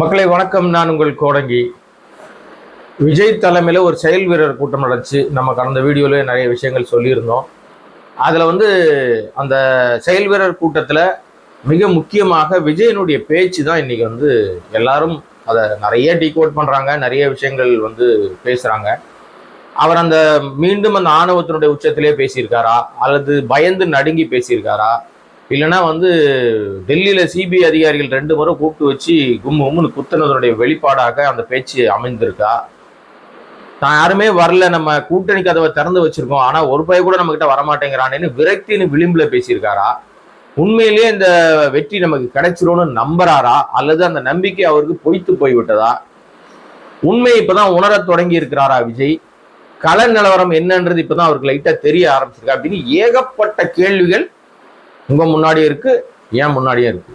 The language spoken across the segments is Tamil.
மக்களை வணக்கம். நான் உங்கள் கோடங்கி. விஜய் தலைமையில் ஒரு செயல் வீரர் கூட்டம் நடந்துச்சு. நம்ம கடந்த வீடியோவில் நிறைய விஷயங்கள் சொல்லியிருந்தோம். அதில் வந்து அந்த செயல் வீரர் கூட்டத்தில் மிக முக்கியமாக விஜயனுடைய பேச்சு தான் இன்றைக்கி வந்து எல்லாரும் அதை நிறைய டீகோட் பண்ணுறாங்க நிறைய விஷயங்கள் வந்து பேசுகிறாங்க அவர் அந்த மீண்டும் அந்த ஆணவத்தினுடைய உச்சத்திலே பேசியிருக்காரா? அல்லது பயந்து நடுங்கி பேசியிருக்காரா? இல்லைன்னா வந்து டெல்லியில் சிபிஐ அதிகாரிகள் ரெண்டு முறை கூப்பிட்டு வச்சு கும்மு கும்முன்னு குத்துனதனுடைய வெளிப்பாடாக அந்த பேச்சு அமைந்திருக்கா? நான் யாருமே வரல. நம்ம கூட்டணி கதவை திறந்து வச்சிருக்கோம். ஆனால் ஒரு பய கூட நம்மக்கிட்ட கிட்ட வரமாட்டேங்கிறானேன்னு விரக்தின்னு விளிம்பில் பேசியிருக்காரா? உண்மையிலேயே இந்த வெற்றி நமக்கு கிடைச்சிரும்னு நம்புறாரா? அல்லது அந்த நம்பிக்கை அவருக்கு பொய்த்து போய்விட்டதா? உண்மையை இப்போதான் உணரத் தொடங்கி இருக்கிறாரா விஜய்? கள நிலவரம் என்னன்றது இப்போதான் அவருக்கு லைட்டாக தெரிய ஆரம்பிச்சிருக்கா. அப்படின்னு ஏகப்பட்ட கேள்விகள் உங்க முன்னாடியும் இருக்கு ஏன் முன்னாடியும் இருக்கு.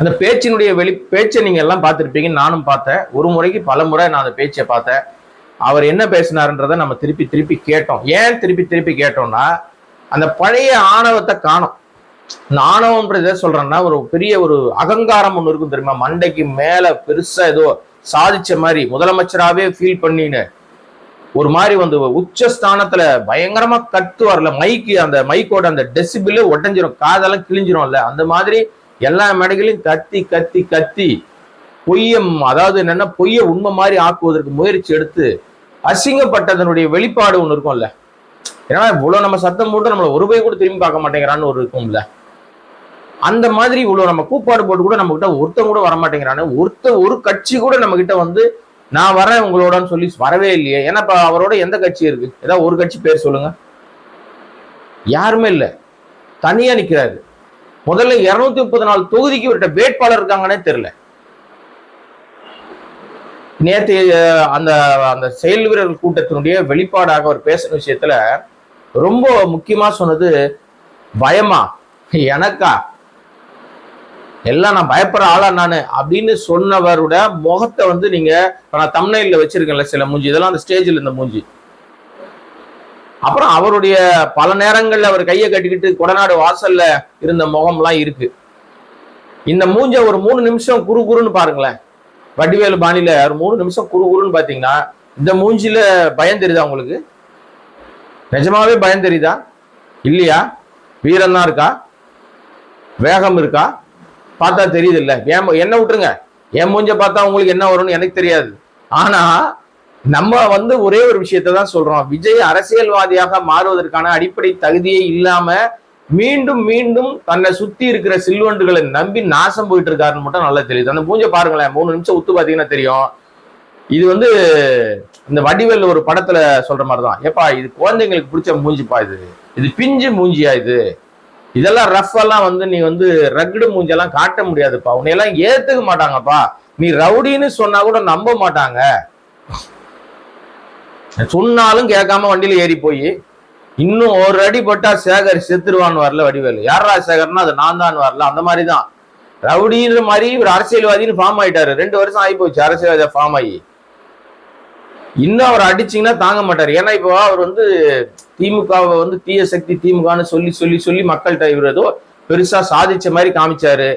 அந்த பேச்சினுடைய வெளி பேச்சை நீங்க எல்லாம் பார்த்துருப்பீங்க நானும் பார்த்தேன். ஒரு முறைக்கு பல முறை நான் அந்த பேச்சை பார்த்தேன். அவர் என்ன பேசினாருன்றதை நம்ம திருப்பி திருப்பி கேட்டோம். ஏன் திருப்பி திருப்பி கேட்டோம்னா அந்த பழைய ஆணவத்தை காணும். இந்த ஆணவம்ன்றது எதை சொல்றேன்னா ஒரு பெரிய ஒரு அகங்காரம் ஒன்று இருக்கும் தெரியுமா? மண்டைக்கு மேல பெருசா ஏதோ சாதிச்ச மாதிரி முதலமைச்சராகவே ஃபீல் பண்ணின்னு ஒரு மாதிரி வந்து உச்ச ஸ்தானத்துல பயங்கரமா கத்துவார்ல மைக்கு அந்த மைக்கோட அந்த டெசிபிள் உடஞ்சிரும் காதெல்லாம் கிழிஞ்சிரும்ல அந்த மாதிரி எல்லா மேடைகளையும் கத்தி கத்தி கத்தி பொய்யம் அதாவது என்னன்னா பொய்ய உண்மை மாதிரி ஆக்குவதற்கு முயற்சி எடுத்து அசிங்கப்பட்டதனுடைய வெளிப்பாடு ஒண்ணு இருக்கும்ல. ஏன்னா இவ்வளவு நம்ம சத்தம் போட்டு நம்மள ஒரு போய் கூட திரும்பி பார்க்க மாட்டேங்கிறான்னு ஒரு இருக்கும்ல. அந்த மாதிரி இவ்வளவு நம்ம கூப்பாடு போட்டு கூட நம்ம கிட்ட ஒருத்தன் கூட வர மாட்டேங்கிறான்னு ஒருத்த ஒரு கட்சி கூட நம்ம கிட்ட வந்து நான் வரேன் உங்களோடன்னு சொல்லி வரவே இல்லையே. ஏன்னா இப்போ அவரோட எந்த கட்சி இருக்கு? ஏதாவது ஒரு கட்சி பேர் சொல்லுங்க. யாருமே இல்லை. தனியா நிக்கிறாரு. முதல்ல இருநூத்தி முப்பது நாலு தொகுதிக்கு இவர்கிட்ட வேட்பாளர் இருக்காங்கன்னே தெரியல. நேற்று அந்த அந்த செயல் வீரர்கள் கூட்டத்தினுடைய வெளிப்பாடாக அவர் பேசின விஷயத்துல ரொம்ப முக்கியமா சொன்னது பயமா? எனக்கா? எல்லாம் நான் பயப்படுற ஆளா நானு அப்படின்னு சொன்னவரோட முகத்தை வந்து நீங்க நான் தமிழ்ல வச்சிருக்கேன்ல சில மூஞ்சி இதெல்லாம் அந்த ஸ்டேஜில் இருந்த மூஞ்சி. அப்புறம் அவருடைய பல நேரங்கள்ல அவர் கையை கட்டிக்கிட்டு கொடநாடு வாசல்ல இருந்த முகம்லாம் இருக்கு. இந்த மூஞ்ச ஒரு மூணு நிமிஷம் குறு குறுன்னு பாருங்களேன். வடிவேலு பாணியில ஒரு மூணு நிமிஷம் குறு குறுன்னு பாத்தீங்கன்னா இந்த மூஞ்சில பயம் தெரியுதா உங்களுக்கு? நிஜமாவே பயம் தெரியுதா? இல்லையா? வீரம் தான் இருக்கா? வேகம் இருக்கா? பார்த்தா தெரியுது இல்ல என்ன விட்டுருங்க. என் மூஞ்ச பார்த்தா உங்களுக்கு என்ன வரும்னு எனக்கு தெரியாது. ஆனா நம்ம வந்து ஒரே ஒரு விஷயத்தை தான் சொல்றோம். விஜய் அரசியல்வாதியாக மாறுவதற்கான அடிப்படை தகுதியே இல்லாம மீண்டும் மீண்டும் தன்னை சுத்தி இருக்கிற சில்வண்டுகளை நம்பி நாசம் போயிட்டு இருக்காருன்னு மட்டும் நல்லா தெரியுது. அந்த மூஞ்ச பாருங்களேன். மூணு நிமிஷம் உத்து பாத்தீங்கன்னா தெரியும். இது வந்து இந்த வடிவேல் ஒரு படத்துல சொல்ற மாதிரிதான். ஏப்பா இது குழந்தைங்களுக்கு பிடிச்ச மூஞ்சிப்பா இது? இது பிஞ்சு மூஞ்சியா இது? இதெல்லாம் ரஃப் எல்லாம் வந்து நீ வந்து ரக்டு மூஞ்செல்லாம் காட்ட முடியாதுப்பா. உன்னையெல்லாம் ஏத்துக்க மாட்டாங்கப்பா. நீ ரவுடின்னு சொன்னா கூட நம்ப மாட்டாங்க. சொன்னாலும் கேட்காம வண்டியில ஏறி போய் இன்னும் ஒரு அடி பட்டா சேகர் செத்துருவான்னு வரல வடிவேலு. யாரா சேகர்னா அது நான் தான் வரல. அந்த மாதிரி தான் ரவுடின்ற மாதிரி ஒரு அரசியல்வாதின்னு ஃபார்ம் ஆயிட்டாரு. ரெண்டு வருஷம் ஆகி போச்சு. அரசியல்வாதியா ஃபார்ம் ஆகி. இன்னும் அவர் அடிச்சிங்கன்னா தாங்க மாட்டார். ஏன்னா இப்போ அவர் வந்து திமுகவை வந்து தீய சக்தி திமுகன்னு சொல்லி சொல்லி சொல்லி மக்கள்கிட்ட இவர் ஏதோ பெருசா சாதிச்ச மாதிரி காமிச்சாரு.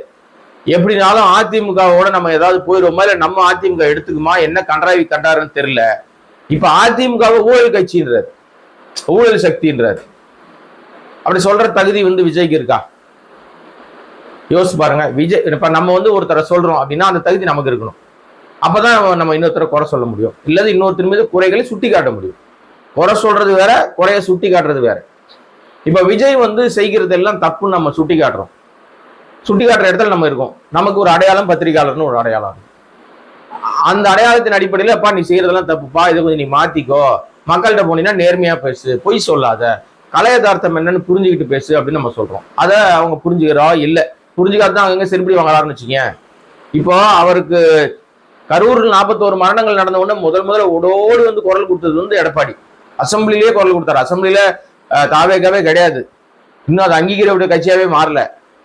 எப்படினாலும் அதிமுகவோட நம்ம ஏதாவது போயிடுவோமா? இல்லை நம்ம அதிமுக எடுத்துக்குமா? என்ன கண்டராவி கண்டாருன்னு தெரியல. இப்போ அதிமுகவை ஊழல் கட்சின்றார். ஊழல் சக்தின்றார். அப்படி சொல்ற தகுதி வந்து விஜய்க்கு இருக்கா? யோசிச்சு பாருங்க. விஜய் இப்ப நம்ம வந்து ஒருத்தரை சொல்றோம் அப்படின்னா அந்த தகுதி நமக்கு இருக்கணும். அப்பதான் நம்ம இன்னொருத்தரை குறை சொல்ல முடியும். இல்லது இன்னொருத்தர் மீது குறைகளை சுட்டி காட்ட முடியும். குறை சொல்றது வேற குறைய சுட்டி காட்டுறது வேற. இப்ப விஜய் வந்து செய்கிறது எல்லாம் தப்புன்னு நம்ம சுட்டி காட்டுறோம் சுட்டி காட்டுற இடத்துல நம்ம இருக்கோம். நமக்கு ஒரு அடையாளம் பத்திரிகையாளர்னு ஒரு அடையாளம் அந்த அடையாளத்தின் அடிப்படையில் அப்பா நீ செய்யறதெல்லாம் தப்புப்பா. இதை கொஞ்சம் நீ மாத்திக்கோ. மக்கள்கிட்ட போனீங்கன்னா நேர்மையா பேசு. பொய் சொல்லாத. கலையதார்த்தம் என்னன்னு புரிஞ்சுக்கிட்டு பேசு அப்படின்னு நம்ம சொல்றோம். அதை அவங்க புரிஞ்சுக்கிறா இல்லை. புரிஞ்சுக்காத தான் அங்கங்க செருப்படி வாங்கலாம்னு வச்சுக்கங்க இப்போ அவருக்கு கரூரில் நாற்பத்தோரு மரணங்கள் நடந்த உடனே முதல் முதல்ல உடோடு வந்து குரல் கொடுத்தது வந்து எடப்பாடி. அசம்பிளிலேயே குரல் கொடுத்தாரு. அசம்பிளியில தாவேக்காவே கிடையாது. இன்னும் அது அங்கீகரிக்கப்பட்ட கட்சியாவே மாறல.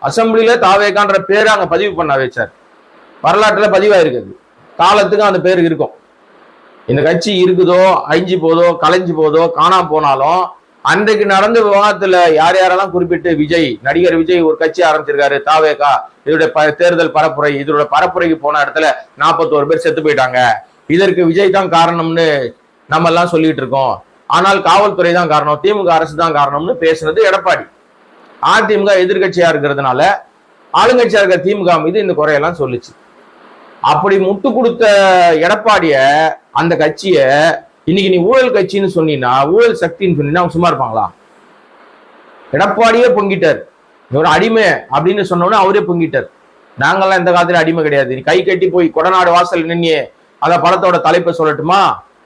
அசம்பிளியில தாவேக்கான்ற பேரை அங்க பதிவு பண்ண வச்சார். வரலாற்றுல பதிவாயிருக்குது. காலத்துக்கும் அந்த பேர் இருக்கும். இந்த கட்சி இருக்குதோ அழிஞ்சு போதோ கலைஞ்சு போதோ காணாம போனாலும் அன்றைக்கு நடந்த விவாதத்துல யார் யாரெல்லாம் குறிப்பிட்டு விஜய் நடிகர் விஜய் ஒரு கட்சி ஆரம்பிச்சிருக்காரு தாவேகா இதோட ப- தேர்தல் பரப்புரை இதோட பரப்புரைக்கு போன இடத்துல நாற்பத்தோரு பேர் செத்து போயிட்டாங்க. இதற்கு விஜய் தான் காரணம்னு நம்ம எல்லாம் சொல்லிட்டு இருக்கோம். ஆனால் காவல்துறை தான் காரணம் திமுக அரசு தான் காரணம்னு பேசுனது எடப்பாடி. அதிமுக எதிர்கட்சியா இருக்கிறதுனால ஆளுங்கட்சியா இருக்கிற திமுக மீது இந்த குறையெல்லாம் சொல்லுச்சு. அப்படி முட்டு கொடுத்த எடப்பாடிய அந்த கட்சியை இன்னைக்கு நீ ஊழல் கட்சின்னு சொன்னீங்கன்னா ஊழல் சக்தின்னு சொன்னீங்கன்னா அவங்க சும்மா இருப்பாங்களா? எடப்பாடியே பொங்கிட்டார். இவர் அடிமை அப்படின்னு சொன்னோன்னே அவரே பொங்கிட்டார். நாங்கெல்லாம் இந்த காலத்துல அடிமை கிடையாது. நீ கை கட்டி போய் கொடநாடு வாசல் நின்னே அத படத்தோட தலைப்பை சொல்லட்டுமா?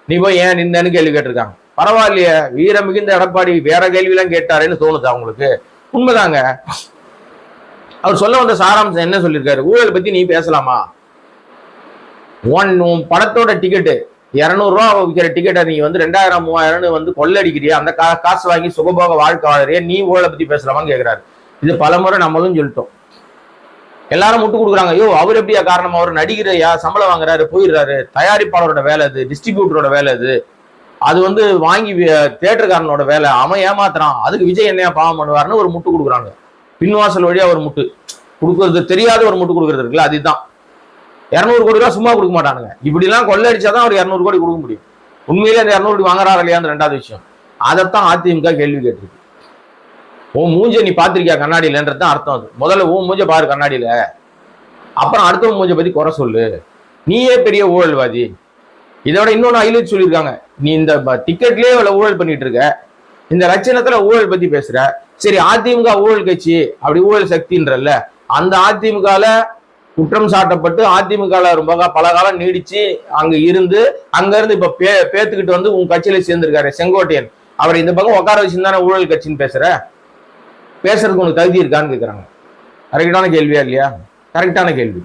நீ போய் ஏன் நின்னன்னு கேள்வி கேட்டிருக்காங்க. பரவாயில்லையே வீர மிகுந்த எடப்பாடி வேற கேள்வியெல்லாம் கேட்டாருன்னு தோணுது அவங்களுக்கு உண்மைதாங்க. அவர் சொல்ல வந்த சாராம்சம் என்ன சொல்லியிருக்காரு? ஊழல் பத்தி நீ பேசலாமா? ஒன் உன் படத்தோட டிக்கெட்டு இரநூறுவா விற்கிற டிக்கெட்டை நீ வந்து ரெண்டாயிரம் மூவாயிரம்னு வந்து கொள்ளடிக்கிறியா அந்த கா காசு வாங்கி சுகபோக வாழ்க்கை வாழறியா நீ ஊழலை பத்தி பேசலாமான்னு கேட்கிறாரு இது பலமுறை நம்மளும் சொல்லிட்டோம். எல்லாரும் முட்டு கொடுக்குறாங்க. ஐயோ அவர் எப்படியா காரணம்? அவர் நடிகரையா? சம்பளம் வாங்குறாரு போயிடுறாரு. தயாரிப்பாளரோட வேலை அது டிஸ்ட்ரிபியூட்டரோட வேலை அது. அது வந்து வாங்கி தேட்டருக்காரனோட வேலை. அவன் ஏமாத்துறான். அதுக்கு விஜய் என்னையா பாவம் பண்ணுவாருன்னு ஒரு முட்டு கொடுக்குறாங்க. பின்வாசல் வழியா ஒரு முட்டு. கொடுக்கறது தெரியாத ஒரு முட்டு கொடுக்கறது இருக்குல்ல அதுதான். இரநூறு கோடி ரூபா சும்மா கொடுக்க மாட்டானுங்க. இப்படிலாம் கொள்ளடிச்சாதான் அவர் இரநூறு கோடி கொடுக்க முடியும். உண்மையிலே அந்த இரநூறு கோடி வாங்குறாரு இல்லையான்னு ரெண்டாவது விஷயம். அதைத்தான் அதிமுக கேள்வி கேட்டிருக்கு. உன் மூஞ்ச நீ பார்த்திருக்கியா கண்ணாடியிலன்றது தான் அர்த்தம் அது. முதல்ல உன் மூஞ்ச பாரு கண்ணாடியில. அப்புறம் அடுத்தவன் மூஞ்ச பத்தி குறை சொல்லு. நீயே பெரிய ஊழல்வாதி. இதோட இன்னொன்னு ஹைலைட் சொல்லியிருக்காங்க. நீ இந்த டிக்கெட்லயே இவ்வளோ ஊழல் பண்ணிட்டு இருக்க இந்த லட்சணத்துல ஊழல் பத்தி பேசுற. சரி அதிமுக ஊழல் கட்சி அப்படி ஊழல் சக்தின்றல்ல. அந்த அதிமுகவில் குற்றம் சாட்டப்பட்டு அதிமுக ரொம்ப பல காலம் நீடிச்சு அங்க இருந்து அங்க இருந்து இப்ப பே பேத்துக்கிட்டு வந்து உன் கட்சியில சேர்ந்திருக்காரு செங்கோட்டையன். அவர் இந்த பக்கம் உட்கார வச்சிருந்தானே ஊழல் கட்சின்னு பேசுற? பேசுறதுக்கு உனக்கு தகுதி இருக்கான்னு கேக்குறாங்க. கரெக்டான கேள்வியா இல்லையா? கரெக்டான கேள்வி.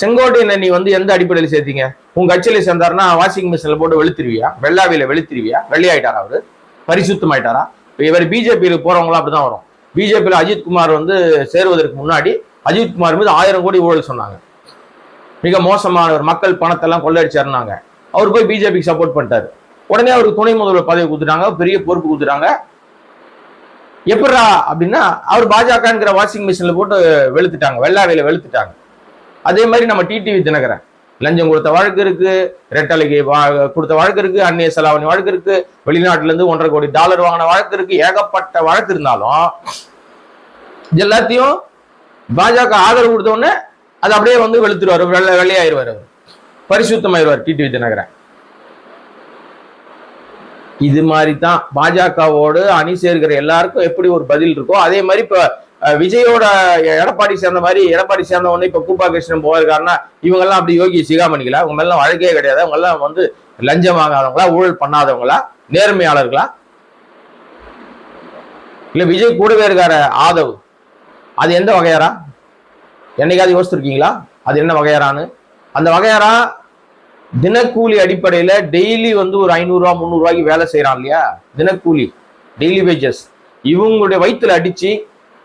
செங்கோட்டையனை நீ வந்து எந்த அடிப்படையில் சேர்த்தீங்க? உன் கட்சியில சேர்ந்தாருன்னா வாஷிங் மிஷின்ல போட்டு வெளுத்துருவியா? வெள்ளாவியில வெளுத்துருவியா? வெள்ளையாயிட்டாரா அவரு? பரிசுத்தமாயிட்டாரா? இவர் பிஜேபியில் போறவங்களாம் அப்படிதான் வரும். பிஜேபியில் அஜித் குமார் வந்து சேருவதற்கு முன்னாடி அஜித்குமார் மீது ஆயிரம் கோடி ஊழல் சொன்னாங்க. மிக மோசமானவர் மக்கள் பணத்தெல்லாம் கொள்ளடிச்சாருனாங்க அவர் போய் பிஜேபிக்கு சப்போர்ட் பண்ணிட்டாரு. உடனே அவருக்கு துணை முதல்வர் பதவி கொடுத்துட்டாங்க. பெரிய பொறுப்பு கொடுத்துட்டாங்க. எப்படா அப்படின்னா அவர் பாஜகங்கிற வாஷிங் மிஷினில் போட்டு வெளுத்துட்டாங்க. வெள்ளாவையில் வெளுத்துட்டாங்க. அதே மாதிரி நம்ம டிடிவி தினகரன். லஞ்சம் கொடுத்த வழக்கு இருக்கு. ரெட்டலைக்கு வா- கொடுத்த வழக்கு இருக்கு. அந்நிய செலாவணி வழக்கு இருக்கு. வெளிநாட்டுல இருந்து ஒன்றரை கோடி டாலர் வாங்கின வழக்கு இருக்கு. ஏகப்பட்ட வழக்கு இருந்தாலும் இது எல்லாத்தையும் பாஜக ஆதரவு கொடுத்த உடனே அது அப்படியே வந்து வெளுத்துருவார். வெள்ளை வெள்ளையாயிருவார் அவர். பரிசுத்தமாயிருவார் டிடிவி தினகரன் இது மாதிரி தான் பாஜகவோடு அணி சேர்கிற எல்லாருக்கும் எப்படி ஒரு பதில் இருக்கோ அதே மாதிரி இப்போ விஜயோட எடப்பாடி சேர்ந்த மாதிரி எடப்பாடி சேர்ந்த உடனே இப்போ கூப்பா கிருஷ்ணன் போயிருக்காருன்னா இவங்கெல்லாம் அப்படி யோகி சிகாமணிகளா? அவங்க எல்லாம் வழக்கே கிடையாது. அவங்க எல்லாம் வந்து லஞ்சம் வாங்காதவங்களா ஊழல் பண்ணாதவங்களா நேர்மையாளர்களா? இல்ல விஜய் கூடவே இருக்காரு ஆதவ். அது எந்த வகையாரா? என்னைக்காவது யோசிச்சிருக்கீங்களா? அது என்ன வகையாரான்னு? அந்த வகையாரா தினக்கூலி அடிப்படையில டெய்லி வந்து ஒரு ஐநூறுரூவா முந்நூறுரூவாய்க்கு வேலை செய்யறான் இல்லையா? தினக்கூலி டெய்லி வேஜஸ் இவங்களுடைய வயிற்றுல அடிச்சு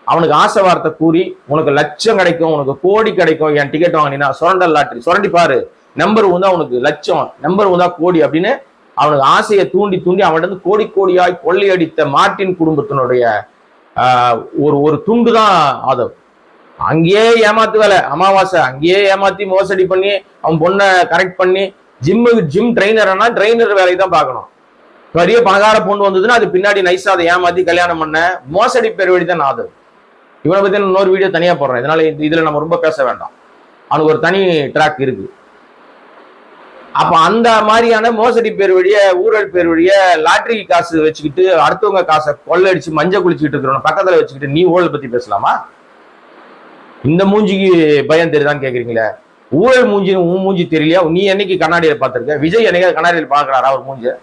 அவனுக்கு ஆசை வார்த்தை கூறி உனக்கு லட்சம் கிடைக்கும் உனக்கு கோடி கிடைக்கும் என் டிக்கெட் வாங்கினா சுரண்டல் லாட்டரி சுரண்டி பாரு. நம்பர் வந்தா உனக்கு லட்சம். நம்பர் வந்தா கோடி அப்படின்னு அவனுக்கு ஆசையை தூண்டி தூண்டி அவன்கிட்ட இருந்து கோடி கோடியாய் கொள்ளையடித்த மார்ட்டின் குடும்பத்தினுடைய ஒரு ஒரு துண்டு தான் ஆதவ் அங்கேயே ஏமாத்து வேலை. அமாவாசை அங்கேயே ஏமாத்தி மோசடி பண்ணி அவன் பொண்ணை கரெக்ட் பண்ணி ஜிம்முக்கு ஜிம் ட்ரைனர்னா ட்ரைனர் வேலையை தான் பார்க்கணும். பெரிய பணக்கார பொண்ணு வந்ததுன்னா அது பின்னாடி நைஸா அதை ஏமாத்தி கல்யாணம் பண்ண மோசடி பேர் வழி தான் ஆதவ் இவனை பத்தி நான் இன்னொரு வீடியோ தனியா போடுறேன். இதனால இதில் இதுல நம்ம ரொம்ப பேச வேண்டாம். அவனுக்கு ஒரு தனி ட்ராக் இருக்கு. அப்ப அந்த மாதிரியான மோசடி பேர் வழிய ஊழல் பேர் வழிய லாட்டரி காசு வச்சுக்கிட்டு அடுத்தவங்க காசை கொள்ளடிச்சு மஞ்சள் குளிச்சுக்கிட்டு இருக்கிறோம் பக்கத்துல வச்சுக்கிட்டு நீ ஊழல் பத்தி பேசலாமா? இந்த மூஞ்சிக்கு பயம் தெரியுதான்னு கேக்குறீங்களே? ஊழல் மூஞ்சி உன் மூஞ்சி தெரியலையா? நீ என்னைக்கு கண்ணாடியில் பார்த்துருக்க? விஜய் என்னைக்கு கண்ணாடியில் பார்க்குறாரா அவர் மூஞ்சி?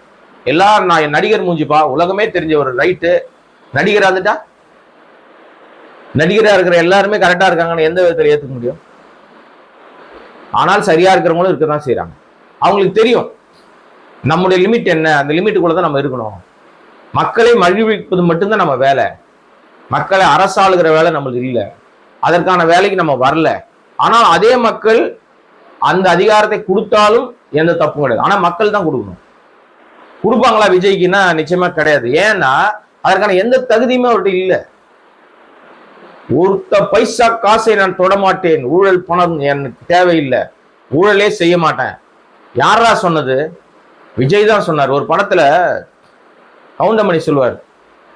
எல்லாரும் நான் என் நடிகர் மூஞ்சிப்பா உலகமே தெரிஞ்ச ஒரு ரைட்டு. நடிகரா இருந்துட்டா? நடிகராக இருக்கிற எல்லாருமே கரெக்டாக இருக்காங்கன்னு எந்த விதத்தில் ஏற்றுக்க முடியும்? ஆனால் சரியாக இருக்கிறவங்களும் இருக்க தான் செய்கிறாங்க அவங்களுக்கு தெரியும். நம்முடைய லிமிட் என்ன? அந்த லிமிட்டுக்குள்ள தான் நம்ம இருக்கணும். மக்களை மகிழ்விப்பது மட்டும்தான் நம்ம வேலை. மக்களை அரசாளுகிற வேலை நம்மளுக்கு இல்லை. அதற்கான வேலைக்கு நம்ம வரல. ஆனால் அதே மக்கள் அந்த அதிகாரத்தை கொடுத்தாலும் எந்த தப்பும் கிடையாது. ஆனால் மக்கள் தான் கொடுக்கணும். கொடுப்பாங்களா விஜய்க்குன்னா நிச்சயமா கிடையாது. ஏன்னா அதற்கான எந்த தகுதியுமே அவர்கிட்ட இல்லை. ஒருத்த பைசா காசை நான் தொடமாட்டேன். ஊழல் பணம் எனக்கு தேவையில்லை. ஊழலே செய்ய மாட்டேன். யாரா சொன்னது? விஜய் தான் சொன்னார். ஒரு படத்துல கவுண்டமணி சொல்லுவார்.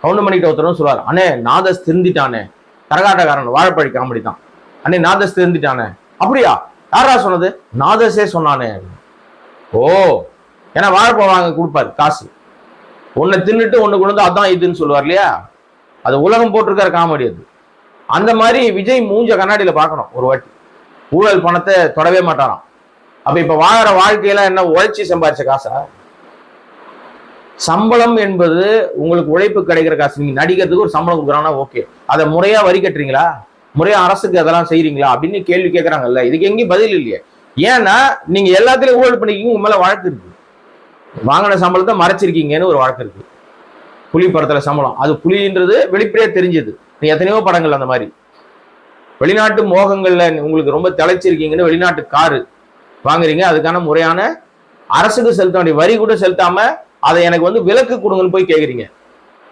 கவுண்டமணிகிட்ட ஒருத்தரும் சொல்லுவார் அண்ணே நாதஸ் திருந்திட்டானே. கரகாட்டக்காரன் வாழைப்பழி காமெடி தான். அண்ணே நாதஸ் திருந்திட்டானே. அப்படியா? யாரா சொன்னது? நாதஸே சொன்னானே. ஓ ஏன்னா வாழைப்பழம் வாங்க கொடுப்பாரு காசு. ஒன்னை தின்னுட்டு ஒன்று கொண்டு அதான் இதுன்னு சொல்லுவார் இல்லையா? அது உலகம் போட்டிருக்கிற காமெடி அது. அந்த மாதிரி விஜய் மூஞ்ச கண்ணாடியில் பார்க்கணும் ஒரு வாட்டி. ஊழல் பணத்தை தொடவே மாட்டாராம். அப்ப இப்ப வாழற வாழ்க்கையில என்ன உழைச்சி சம்பாதிச்ச காசா? சம்பளம் என்பது உங்களுக்கு உழைப்பு கிடைக்கிற காசு. நீங்க நடிக்கிறதுக்கு ஒரு சம்பளம் கொடுக்குறாங்கன்னா ஓகே. அதை முறையா வரி கட்டுறீங்களா? முறையா அரசுக்கு அதெல்லாம் செய்யறீங்களா அப்படின்னு கேள்வி கேட்கறாங்கல்ல இதுக்கு எங்கேயும் பதில் இல்லையே. ஏன்னா நீங்க எல்லாத்துலயும் ஊழல் பண்ணிக்கிங்க உங்க மேல வழக்கு இருக்கு. வாங்கின சம்பளத்தை மறைச்சிருக்கீங்கன்னு ஒரு வழக்கு இருக்கு. புலி படத்துல சம்பளம். அது புலின்றது வெளிப்படையா தெரிஞ்சது. நீ எத்தனையோ படங்கள் அந்த மாதிரி. வெளிநாட்டு மோகங்கள்ல உங்களுக்கு ரொம்ப திளைச்சிருக்கீங்கன்னு வெளிநாட்டு காரு. வாங்குறீங்க அதுக்கான முறையான அரசுக்கு செலுத்த வேண்டிய வரி கூட செலுத்தாம அதை எனக்கு வந்து விலக்கு கொடுங்கன்னு போய் கேட்குறீங்க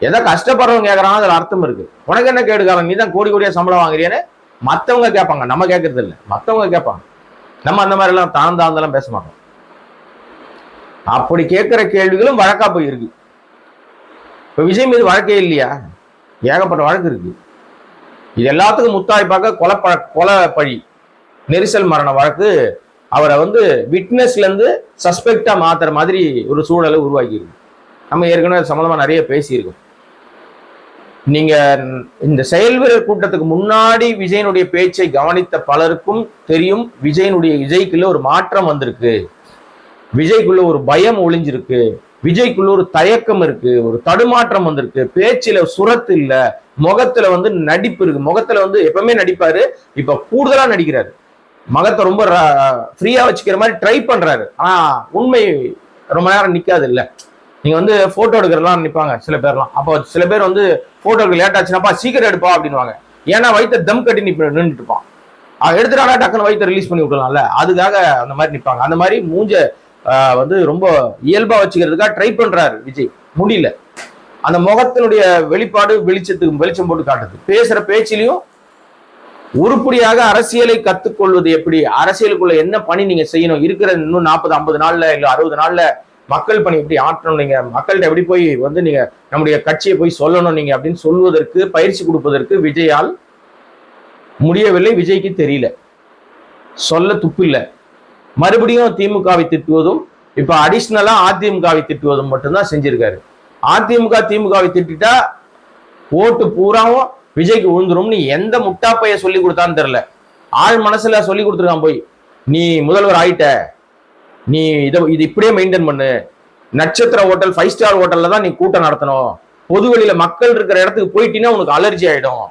எதை கஷ்டப்படுறவங்க கேட்கறாங்க அதில் அர்த்தம் இருக்கு. உனக்கு என்ன கேடுக்காரன் நீ தான் கோடி கோடியா சம்பளம் வாங்குறியன்னு மற்றவங்க கேட்பாங்க. நம்ம கேட்கறது இல்லை. மற்றவங்க கேட்பாங்க. நம்ம அந்த மாதிரிலாம் எல்லாம் தாழ்ந்த தாழ்ந்தெல்லாம் பேச மாட்டோம். அப்படி கேட்குற கேள்விகளும் வழக்கா போய் இருக்கு. இப்போ விஜய் மீது வழக்கே இல்லையா? ஏகப்பட்ட வழக்கு இருக்கு. இது எல்லாத்துக்கும் முத்தாய் பார்க்க கொலை பழ கொலை பழி நெரிசல் மரண வழக்கு அவரை வந்து விட்னஸ்லேருந்து சஸ்பெக்டாக மாற்றுற மாதிரி ஒரு சூழலை உருவாக்கி நம்ம ஏற்கனவே சம்மந்தமாக நிறைய பேசியிருக்கோம். நீங்கள் இந்த செயல் வீரர் கூட்டத்துக்கு முன்னாடி விஜயனுடைய பேச்சை கவனித்த பலருக்கும் தெரியும் விஜயனுடைய விஜய்க்குள்ள ஒரு மாற்றம் வந்திருக்கு. விஜய்க்குள்ள ஒரு பயம் ஒளிஞ்சிருக்கு. விஜய்க்குள்ள ஒரு தயக்கம் இருக்கு. ஒரு தடுமாற்றம் வந்திருக்கு. பேச்சில் சுரத்து இல்லை. முகத்துல வந்து நடிப்பு இருக்கு. முகத்துல வந்து எப்பவுமே நடிப்பாரு. இப்ப கூடுதலா நடிக்கிறாரு. மகத்தை ரொம்ப ஃப்ரீயா வச்சுக்கிற மாதிரி ட்ரை பண்றாரு. ஆனா உண்மை ரொம்ப நேரம் நிக்காது இல்ல. நீங்க வந்து போட்டோ எடுக்கிறதெல்லாம் நிப்பாங்க சில பேர்லாம். அப்போ சில பேர் வந்து போட்டோக்கு லேட் ஆச்சுனாப்பா சீக்கிரம் எடுப்பா அப்படின்னுவாங்க. ஏன்னா வயிற்ற தம் கட்டி நிப்ப நின்றுட்டு இருப்பான் எடுத்துட்டானா டக்குன்னு வயிற்ற ரிலீஸ் பண்ணி விடலாம்ல அதுக்காக அந்த மாதிரி நிப்பாங்க. அந்த மாதிரி மூஞ்ச வந்து ரொம்ப இயல்பா வச்சுக்கிறதுக்காக ட்ரை பண்றாரு விஜய். முடியல. அந்த முகத்தினுடைய வெளிப்பாடு வெளிச்சத்துக்கு வெளிச்சம் போட்டு காட்டுது. பேசுற பேச்சிலையும் உருப்படியாக அரசியலை கத்துக்கொள்வது எப்படி? அரசியலுக்குள்ள என்ன பணி நீங்க செய்யணும்? இருக்கிற இன்னும் நாற்பது ஐம்பது நாள்ல இல்ல அறுபது நாள்ல மக்கள் பணி எப்படி ஆற்றணும்? நீங்க மக்கள்கிட்ட எப்படி போய் வந்து நீங்க நம்முடைய கட்சியை போய் சொல்லணும் நீங்க அப்படின்னு சொல்வதற்கு பயிற்சி கொடுப்பதற்கு விஜயால் முடியவில்லை. விஜய்க்கு தெரியல. சொல்ல துப்பில்ல மறுபடியும் திமுகவை திட்டுவதும் இப்ப அடிஷ்னலா அதிமுகவை திட்டுவதும் மட்டும்தான் செஞ்சிருக்காரு. அதிமுக திமுகவை திட்டா ஓட்டு பூராவும் விஜய்க்கு விழுந்துரும்னு எந்த முட்டாப்பைய சொல்லி கொடுத்தான்னு தெரில ஆள் மனசுல சொல்லி கொடுத்துருக்கான் போய் நீ முதல்வர் ஆயிட்ட நீ இதை இது இப்படியே மெயின்டைன் பண்ணு. நட்சத்திர ஹோட்டல் ஃபைவ் ஸ்டார் ஹோட்டல்ல தான் நீ கூட்டம் நடத்தணும். பொதுவெளியில மக்கள் இருக்கிற இடத்துக்கு போயிட்டீங்கன்னா உனக்கு அலர்ஜி ஆயிடும்.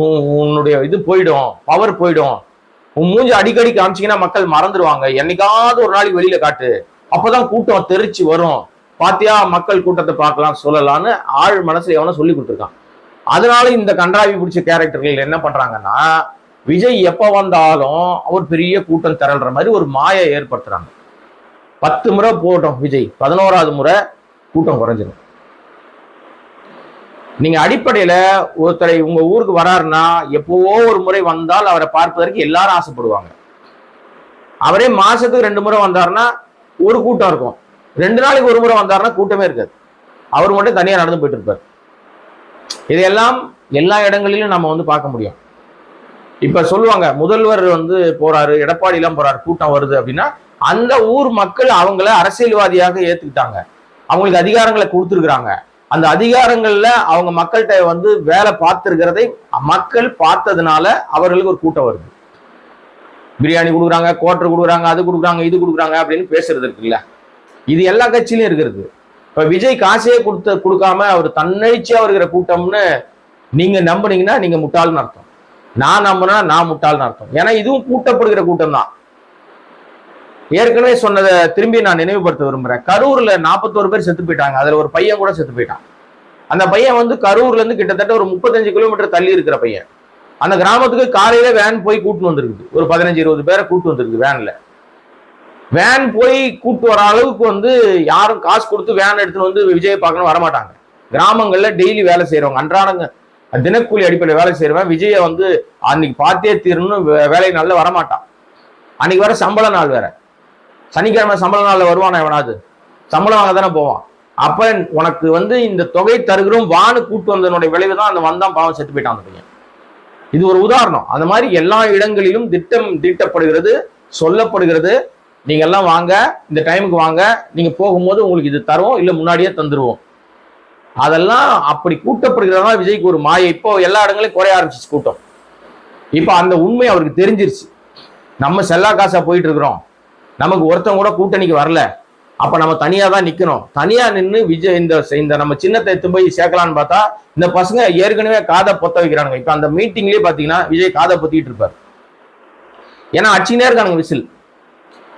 உன் உன்னுடைய இது போயிடும் பவர் போயிடும். உன் மூஞ்சி அடிக்கடி காமிச்சீங்கன்னா மக்கள் மறந்துடுவாங்க என்னைக்காவது ஒரு நாளைக்கு வெளியில காட்டு. அப்பதான் கூட்டம் தெரிச்சு வரும். பாத்தியா? மக்கள் கூட்டத்தை பார்க்கலாம் சொல்லலாம்னு ஆள் மனசுல எவனோ சொல்லி கொடுத்துருக்கான். அதனால இந்த கண்டாவி பிடிச்ச கேரக்டர்கள் என்ன பண்றாங்கன்னா விஜய் எப்ப வந்தாலும் அவர் பெரிய கூட்டம் திரள்ற மாதிரி ஒரு மாயை ஏற்படுத்துறாங்க. பத்து முறை போட்டோம் விஜய் பதினோராவது முறை கூட்டம் குறைஞ்சிரும். நீங்க அடிப்படையில ஒருத்தரை உங்க ஊருக்கு வராருன்னா எப்பவோ ஒரு முறை வந்தால் அவரை பார்ப்பதற்கு எல்லாரும் ஆசைப்படுவாங்க. அவரே மாசத்துக்கு ரெண்டு முறை வந்தாருன்னா ஒரு கூட்டம் இருக்கும். ரெண்டு நாளைக்கு ஒரு முறை வந்தாருன்னா கூட்டமே இருக்காது. அவர் மட்டும் தனியா நடந்து போயிட்டு இருப்பார். இதையெல்லாம் எல்லா இடங்களிலும் நம்ம வந்து பார்க்க முடியும். இப்ப சொல்லுவாங்க முதல்வர் வந்து போறாரு எடப்பாடி எல்லாம் போறாரு கூட்டம் வருது அப்படின்னா அந்த ஊர் மக்கள் அவங்கள அரசியல்வாதியாக ஏத்துக்கிட்டாங்க. அவங்களுக்கு அதிகாரங்களை கொடுத்துருக்குறாங்க. அந்த அதிகாரங்கள்ல அவங்க மக்கள்கிட்ட வந்து வேலை பார்த்துருக்கிறதை மக்கள் பார்த்ததுனால அவர்களுக்கு ஒரு கூட்டம் வருது. பிரியாணி கொடுக்குறாங்க கோட்டர் கொடுக்குறாங்க அது கொடுக்குறாங்க இது கொடுக்குறாங்க அப்படின்னு பேசுறது இருக்குல்ல. இது எல்லா கட்சியிலும் இருக்கிறது. இப்ப விஜய் காசையே கொடுத்த கொடுக்காம அவர் தன்னெழுச்சியா வருகிற கூட்டம்னு நீங்க நம்புனீங்கன்னா நீங்க முட்டாள்னு அர்த்தம். நான் நம்புனா நான் முட்டாள்னு அர்த்தம். ஏன்னா இதுவும் கூட்டப்படுகிற கூட்டம் தான் ஏற்கனவே சொன்னதை திரும்பி நான் நினைவுபடுத்த விரும்புறேன். கரூர்ல நாற்பத்தோரு பேர் செத்து போயிட்டாங்க. அதுல ஒரு பையன் கூட செத்து போயிட்டான். அந்த பையன் வந்து கரூர்ல இருந்து கிட்டத்தட்ட ஒரு முப்பத்தஞ்சு கிலோமீட்டர் தள்ளி இருக்கிற பையன். அந்த கிராமத்துக்கு காலையில வேன் போய் கூட்டு வந்திருக்குது. ஒரு பதினஞ்சு இருபது பேரை கூட்டு வந்திருக்கு வேன்ல. வேன் போய் கூட்டு வர அளவுக்கு வந்து யாரும் காசு கொடுத்து வேன் எடுத்துன்னு வந்து விஜய் பார்க்கணும் வரமாட்டாங்க கிராமங்கள்ல டெய்லி வேலை செய்யறவங்க அன்றாடங்க தினக்கூலி அடிப்படையில் வேலை செய்யறவன் விஜய வந்து அன்னைக்கு பார்த்தே தீரணும் வே- வேலை நாளில் வரமாட்டான். அன்னைக்கு வர சம்பள நாள் வேற. சனிக்கிழமை சம்பள நாளில் வருவானா எவனாவது? சம்பளம் வாங்க தானே போவான். அப்ப உனக்கு வந்து இந்த தொகை தருகிறோம் வானு கூட்டு வந்ததனுடைய விளைவு தான் அந்த வந்தான் பாவம் செத்து போயிட்டான் அந்த பையன். இது ஒரு உதாரணம். அந்த மாதிரி எல்லா இடங்களிலும் திட்டம் தீட்டப்படுகிறது சொல்லப்படுகிறது. நீங்க எல்லாம் வாங்க இந்த டைமுக்கு வாங்க. நீங்க போகும்போது உங்களுக்கு இது தருவோம் இல்ல முன்னாடியே தந்துருவோம். அதெல்லாம் அப்படி கூட்டப்படுகிறதா விஜய்க்கு ஒரு மாயை. இப்போ எல்லா இடங்களையும் குறைய ஆரம்பிச்சிச்சு கூட்டம். இப்போ அந்த உண்மை அவருக்கு தெரிஞ்சிருச்சு. நம்ம செல்லா காசா போயிட்டு இருக்கிறோம். நமக்கு ஒருத்தன் கூட கூட்டணிக்கு வரல. அப்ப நம்ம தனியா தான் நிக்கணும். தனியா நின்று விஜய் இந்த இந்த நம்ம சின்னத்தை எடுத்து போய் சேர்க்கலான்னு பார்த்தா இந்த பசங்க ஏற்கனவே காதை பொத்த வைக்கிறானுங்க. இப்ப அந்த மீட்டிங்லயே பாத்தீங்கன்னா விஜய் காதை பொத்திட்டு இருப்பார். ஏன்னா அச்சினே இருக்கானுங்க விசில்.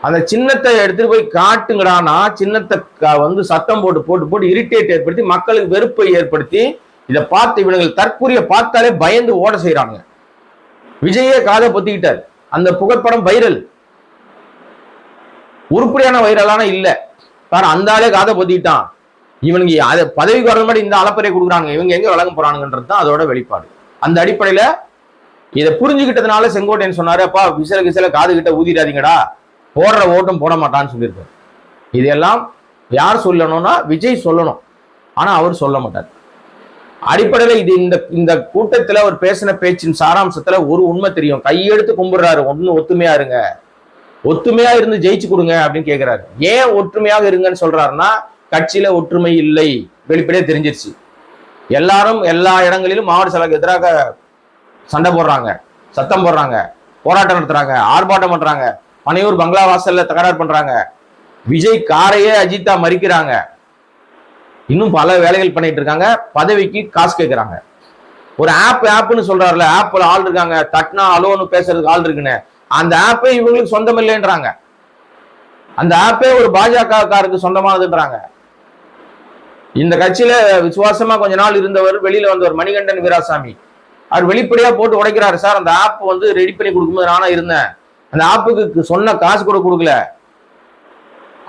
அந்த சின்னத்தை எடுத்துட்டு போய் காட்டுங்கடானா சின்னத்தை வந்து சத்தம் போட்டு போட்டு போட்டு இரிட்டேட் ஏற்படுத்தி மக்களுக்கு வெறுப்பை ஏற்படுத்தி இதை பார்த்து இவனுங்கள் தற்கூரிய பார்த்தாலே பயந்து ஓட செய்யறாங்க விஜயே காதை பொத்திக்கிட்டார். அந்த புகைப்படம் வைரல் உருப்படியான வைரலான இல்ல. பாரு அந்த ஆளே காதை பொத்திக்கிட்டான். இவனுங்க அதை பதவிக்கு வர மாதிரி இந்த அளப்பறையை கொடுக்குறாங்க இவங்க எங்க வழங்க போறானுங்கன்றது தான் அதோட வெளிப்பாடு. அந்த அடிப்படையில இதை புரிஞ்சுக்கிட்டதுனால செங்கோட்டையன் சொன்னாரு அப்பா விசில கிசில காது கிட்ட ஊதிடாதீங்கடா. போடுற ஓட்டும் போட மாட்டான்னு சொல்லியிருக்காரு. இதெல்லாம் யார் சொல்லணும்னா விஜய் சொல்லணும். ஆனால் அவர் சொல்ல மாட்டார். அடிப்படையில் இது இந்த இந்த கூட்டத்தில் அவர் பேசின பேச்சின் சாராம்சத்தில் ஒரு உண்மை தெரியும். கையெடுத்து கும்பிடுறாரு. ஒன்று ஒத்துமையா இருங்க. ஒத்துமையா இருந்து ஜெயிச்சு கொடுங்க அப்படின்னு கேட்குறாரு ஏன் ஒற்றுமையாக இருங்கன்னு சொல்றாருன்னா கட்சியில ஒற்றுமை இல்லை. வெளிப்படையே தெரிஞ்சிருச்சு. எல்லாரும் எல்லா இடங்களிலும் மாவட்ட செலவுக்கு எதிராக சண்டை போடுறாங்க. சத்தம் போடுறாங்க. போராட்டம் நடத்துறாங்க. ஆர்ப்பாட்டம் பண்றாங்க. பனையூர் பங்களா வாசல்ல தகராறு பண்றாங்க. விஜய் காரையே அஜித்தா மறிக்கிறாங்க. இன்னும் பல வேலைகள் பண்ணிட்டு இருக்காங்க. பதவிக்கு காசு கேட்கிறாங்க ஒரு ஆப் ஆப்னு சொல்றாருல ஆப்ல ஆள் இருக்காங்க. தட்னா அலோன்னு பேசுறதுக்கு ஆள் இருக்குன்னு. அந்த ஆப்பே இவங்களுக்கு சொந்தம் இல்லைன்றாங்க அந்த ஆப்பே ஒரு பாஜக காருக்கு சொந்தமானதுன்றாங்க. இந்த கட்சியில விசுவாசமா கொஞ்ச நாள் இருந்தவர் வெளியில வந்தவர் மணிகண்டன் வீராசாமி. அவர் வெளிப்படையா போட்டு உடைக்கிறாரு சார். அந்த ஆப் வந்து ரெடி பண்ணி கொடுக்கும்போது நானா இருந்தேன். அந்த ஆப்புக்கு சொன்ன காசு கூட கொடுக்கல.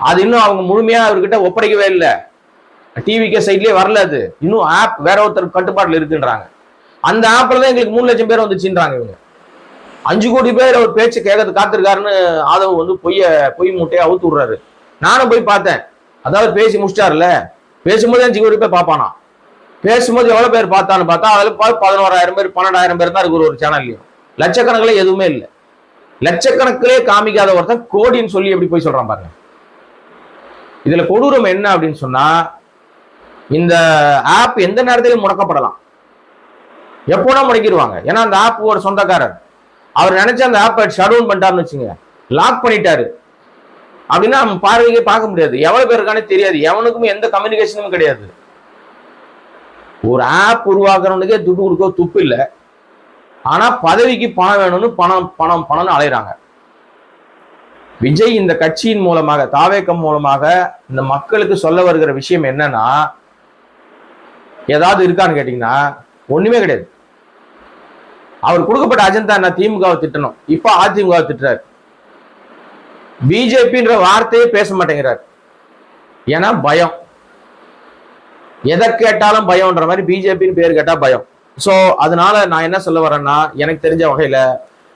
அது இன்னும் அவங்க முழுமையா அவர்கிட்ட ஒப்படைக்கவே இல்லை. டிவிக்கே சைட்லயே வரல அது. இன்னும் ஆப் வேற ஒருத்தர் கட்டுப்பாட்டில் இருக்குன்றாங்க. அந்த ஆப்பில் தான் எங்களுக்கு மூணு லட்சம் பேர் வந்துச்சுன்றாங்க இவங்க. அஞ்சு கோடி பேர் அவர் பேச்சு கேட்கறது காத்திருக்காருன்னு ஆதவ் வந்து பொய்ய பொய் மூட்டையை அவுத்து விடுறாரு. நானும் போய் பார்த்தேன். அதாவது பேசி முடிச்சிட்டார்ல பேசும்போது அஞ்சு கோடி பேர் பார்ப்பானா? பேசும்போது எவ்வளோ பேர் பார்த்தான்னு பார்த்தா அதில் பதினோராயிரம் பேர் பன்னெண்டாயிரம் பேர் தான் இருக்கிற ஒரு சேனல்லையும் லட்சக்கணக்கில் எதுவுமே இல்லை. லட்சக்கணக்கிலே காமிக்காத ஒருத்தன் கோடின்னு சொல்லி எப்படி போய் சொல்றான் பாருங்க. இதுல கொடூரம் என்ன அப்படின்னு சொன்னா இந்த ஆப் எந்த நேரத்திலும் முடக்கப்படலாம். எப்போனா முடக்கிடுவாங்க. ஏன்னா அந்த ஆப் ஒரு சொந்தக்காரர். அவர் நினைச்ச அந்த ஆப்பை ஷடவுன் பண்ணிட்டாருன்னு வச்சுங்க. லாக் பண்ணிட்டாரு. அப்படின்னா நம்ம பார்வைக்கே பார்க்க முடியாது. எவ்வளவு பேர் இருக்கானே தெரியாது. எவனுக்கும் எந்த கம்யூனிகேஷனும் கிடையாது. ஒரு ஆப் உருவாக்குறவனுக்கே துட்டு கொடுக்க துப்பு இல்லை. ஆனா பதவிக்கு பணம் வேணும்னு பணம் பணம் பணம்னு அலையிறாங்க. விஜய் இந்த கட்சியின் மூலமாக தாவேக்கம் மூலமாக இந்த மக்களுக்கு சொல்ல வருகிற விஷயம் என்னன்னா ஏதாவது இருக்கான்னு கேட்டீங்கன்னா ஒண்ணுமே கிடையாது. அவர் கொடுக்கப்பட்ட அஜெண்டா என்ன திமுகவை திட்டணும்? இப்ப அதிமுகவை திட்டுறாரு. பிஜேபின்ற வார்த்தையே பேச மாட்டேங்கிறார். ஏன்னா பயம். எதை கேட்டாலும் பயம்ன்ற மாதிரி பிஜேபின்னு பேர் கேட்டா பயம். ஸோ அதனால நான் என்ன சொல்ல வரேன்னா எனக்கு தெரிஞ்ச வகையில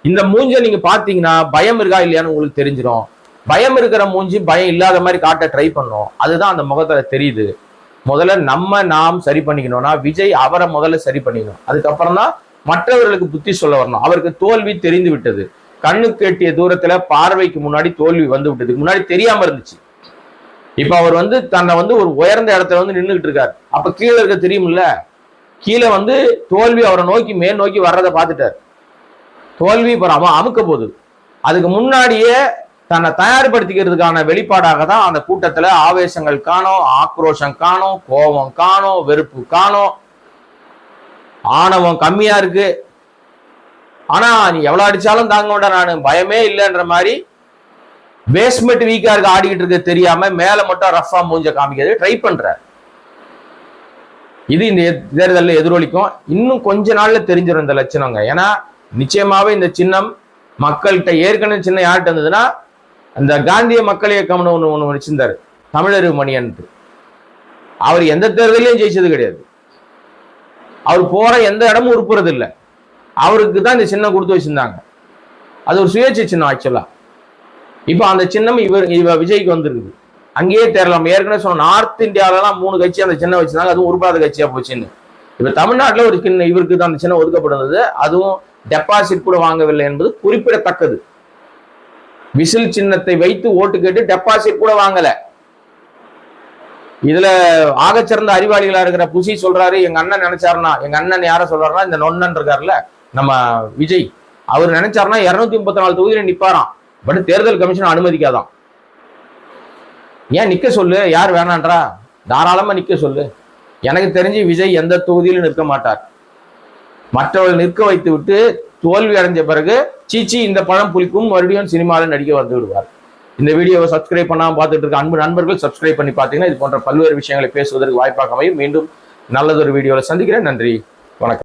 இந்த மூஞ்சை நீங்க பாத்தீங்கன்னா பயம் இருக்கா இல்லையான்னு உங்களுக்கு தெரிஞ்சிடும் பயம் இருக்கிற மூஞ்சி பயம் இல்லாத மாதிரி காட்ட ட்ரை பண்ணோம். அதுதான் அந்த முகத்துல தெரியுது. முதல்ல நம்ம நாம் சரி பண்ணிக்கணும்னா விஜய் அவரை முதல்ல சரி பண்ணிக்கணும். அதுக்கப்புறம் தான் மற்றவர்களுக்கு புத்தி சொல்ல வரணும். அவருக்கு தோல்வி தெரிந்து விட்டது. கண்ணுக்கு எட்டிய தூரத்துல பார்வைக்கு முன்னாடி தோல்வி வந்து விட்டது. முன்னாடி தெரியாம இருந்துச்சு. இப்ப அவர் வந்து தன்னை வந்து ஒரு உயர்ந்த இடத்துல வந்து நின்றுகிட்டு இருக்காரு. அப்ப கீழே இருக்க தெரியும்ல கீழே வந்து தோல்வி அவரை நோக்கி மேல் நோக்கி வர்றதை பார்த்துட்டார். தோல்வி இப்போ அவன் அமுக்க போகுது. அதுக்கு முன்னாடியே தன்னை தயார்படுத்திக்கிறதுக்கான வெளிப்பாடாக தான் அந்த கூட்டத்தில் ஆவேசங்கள் காணும் ஆக்ரோஷம் காணோம் கோபம் காணோம் வெறுப்பு காணோம். ஆணவம் கம்மியாக இருக்கு. ஆனால் நீ எவ்வளோ அடிச்சாலும் தாங்க மாட்டேன் நான். பயமே இல்லைன்ற மாதிரி பேஸ்மெண்ட் வீக்காக இருக்க ஆடிக்கிட்டு இருக்க தெரியாமல் மேலே மட்டும் ரஃபாக மூஞ்ச காமிக்கிறது ட்ரை பண்ணுறேன் இது இந்த தேர்தலில் எதிரொலிக்கும். இன்னும் கொஞ்ச நாள்ல தெரிஞ்சிடும் இந்த லட்சணங்க. ஏன்னா நிச்சயமாவே இந்த சின்னம் மக்கள்கிட்ட ஏற்கனவே சின்ன யார்கிட்ட இருந்ததுன்னா அந்த காந்திய மக்கள் இயக்கம்னு ஒண்ணு ஒன்று வச்சிருந்தாரு. தமிழரு மணியன்ட்டு அவர் எந்த தேர்தலையும் ஜெயிச்சது கிடையாது. அவர் போற எந்த இடமும் உருப்புறது இல்லை அவருக்கு தான் இந்த சின்னம் கொடுத்து வச்சிருந்தாங்க. அது ஒரு சுயேட்சை சின்னம் ஆக்சுவலா இப்போ அந்த சின்னம் இவர் இவ விஜய்க்கு வந்திருக்குது. அங்கேயே தேரலாம். ஏற்கனவே சொன்ன நார்த் இந்தியாவிலலாம் மூணு கட்சி அந்த சின்ன வச்சுருந்தாங்க அதுவும் உருப்பாத கட்சியாக போச்சுன்னு. இப்போ தமிழ்நாட்டில் ஒரு சின்ன இவருக்கு தான் அந்த சின்ன ஒதுக்கப்படுறது அதுவும் டெபாசிட் கூட வாங்கவில்லை என்பது குறிப்பிடத்தக்கது. விசில் சின்னத்தை வைத்து ஓட்டு கேட்டு டெபாசிட் கூட வாங்கல. இதுல ஆகச்சிறந்த அறிவாளிகளா இருக்கிற புசி சொல்றாரு எங்க அண்ணன் நினைச்சாருன்னா எங்க அண்ணன் யார சொல்றாருன்னா இந்த நொன்னன் இருக்காருல்ல நம்ம விஜய். அவர் நினைச்சாருன்னா இருநூத்தி முப்பத்தி நாலு தொகுதியில நிப்பாராம். பட் தேர்தல் கமிஷன் அனுமதிக்காதான் ஏன் நிற்க சொல்லு? யார் வேணான்றா? தாராளமாக நிற்க சொல்லு. எனக்கு தெரிஞ்சு விஜய் எந்த தொகுதியிலும் நிற்க மாட்டார். மற்றவர்கள் நிற்க வைத்து விட்டு தோல்வி அடைஞ்ச பிறகு சீச்சி இந்த படம் புளிக்கும் மறுபடியும் சினிமாவில் நடிக்க வந்து விடுவார். இந்த வீடியோவை சப்ஸ்கிரைப் பண்ணாமல் பார்த்துட்டு இருக்க அன்பு நண்பர்கள் சப்ஸ்கிரைப் பண்ணி பார்த்தீங்கன்னா இது போன்ற பல்வேறு விஷயங்களை பேசுவதற்கு வாய்ப்பாக அமையும். மீண்டும் நல்லதொரு வீடியோவில் சந்திக்கிறேன். நன்றி. வணக்கம்.